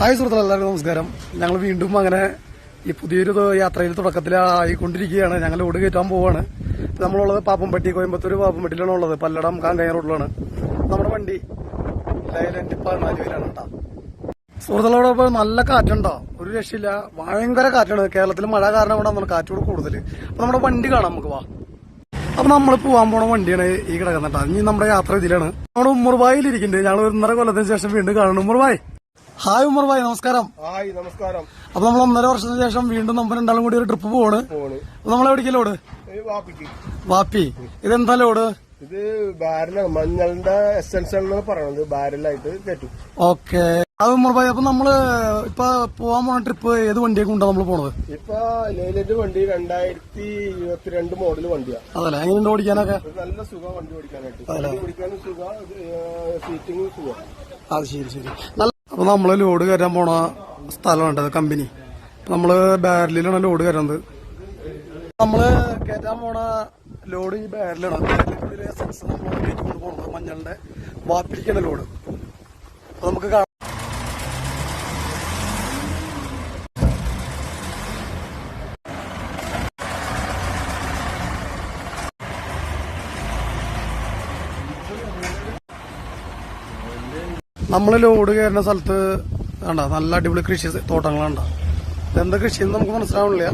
Hi സുഹൃത്തുക്കൾ എല്ലാവർക്കും നമസ്കാരം. ഞങ്ങൾ വീണ്ടും അങ്ങനെ ഈ പുതിയൊരു യാത്രയിൽ തുടക്കത്തിലായിക്കൊണ്ടിരിക്കുകയാണ് ഞങ്ങൾ ഓട് കയറ്റാൻ പോവാണ്. നമ്മളുള്ളത് പാപ്പംപട്ടി കോയമ്പത്തൂർ പാപ്പംപട്ടിയിലാണ് ഉള്ളത്. പല്ലടം കാങ്കയ റോഡിലാണ്. നമ്മുടെ വണ്ടി പതിനാലുവിലാണ് കേട്ടോ. സുഹൃത്തുക്കളോട് ഇപ്പോൾ നല്ല കാറ്റുണ്ടോ? ഒരു രക്ഷയില്ല. ഭയങ്കര കാറ്റാണ്. കേരളത്തിൽ മഴ കാരണം ഇവിടെ നമ്മൾ കാറ്റോട് കൂടുതൽ അപ്പൊ നമ്മുടെ വണ്ടി കാണാം നമുക്ക് വാ. അപ്പൊ നമ്മൾ പോവാൻ പോണ വണ്ടിയാണ് ഈ കിടക്കുന്നത് ഇനി നമ്മുടെ യാത്ര ഇതിലാണ്. നമ്മുടെ ഉമ്മർബായിൽ ഇരിക്കുന്നുണ്ട് ഞങ്ങൾ ഒന്നര കൊല്ലത്തിന് ശേഷം വീണ്ടും കാണുന്നു ഉമ്മർബായ് ഹായ് ഉമർ ഭായ് നമസ്കാരം. ഹായ് നമസ്കാരം. അപ്പൊ നമ്മൾ ഒന്നര വർഷത്തിന് ശേഷം വീണ്ടും നമ്മൾ രണ്ടാളും കൂടി ഒരു ട്രിപ്പ് പോവാണ്. ഫോണ് നമ്മൾ എവിടേക്ക് ലോഡ്? ഇത് വാപ്പിക്ക്. വാപ്പി. ഇതെന്താ ലോഡ്? ഇത് ബാരലാണ്. മഞ്ഞളിന്റെ എസെൻസ് ആണ് പറയണത്. ബാരലായിട്ട് കയറ്റും ഓക്കെ. അത് ഉമ്മർബായ് അപ്പൊ നമ്മൾ ഇപ്പൊ പോവാൻ പോണ ട്രിപ്പ് ഏത് വണ്ടിയൊക്കെ ഉണ്ടോ നമ്മൾ പോണത്? ഇപ്പൊ ലേലന്റ് വണ്ടി രണ്ടായിരത്തി ഇരുപത്തിരണ്ട് മോഡൽ വണ്ടിയാണ് അതല്ലേ? എങ്ങനെയുണ്ട് ഓടിക്കാനൊക്കെ? നല്ല സുഖം വണ്ടി ഓടിക്കാനായിട്ട്. വണ്ടി ഓടിക്കാനും സുഖം സീറ്റിംഗ് സുഖം അത് ശരി ശരി. നല്ല നമ്മൾ ലോഡ് കയറ്റാൻ പോണ സ്ഥലമാണ് അത് കമ്പനി നമ്മൾ ബാരലിലാണ് ലോഡ് കയറുന്നത് നമ്മൾ കയറ്റാൻ പോണ ലോഡ് ഈ ബാരലാണ്. മഞ്ഞളുടെ വാപ്പിരിക്കുന്ന ലോഡ്. അപ്പോൾ നമുക്ക് കാണാം നമ്മൾ ലോഡ് കയറുന്ന സ്ഥലത്ത് വേണ്ട നല്ല അടിപൊളി കൃഷി തോട്ടങ്ങളുണ്ട് എന്താ കൃഷി എന്ന് നമുക്ക് മനസ്സിലാവണില്ല.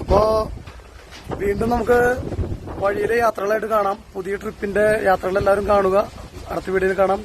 അപ്പോ വീണ്ടും നമുക്ക് വഴിയിലെ യാത്രകളായിട്ട് കാണാം. പുതിയ ട്രിപ്പിന്റെ യാത്രകൾ എല്ലാവരും കാണുക. അടുത്ത വീഡിയോയിൽ കാണാം.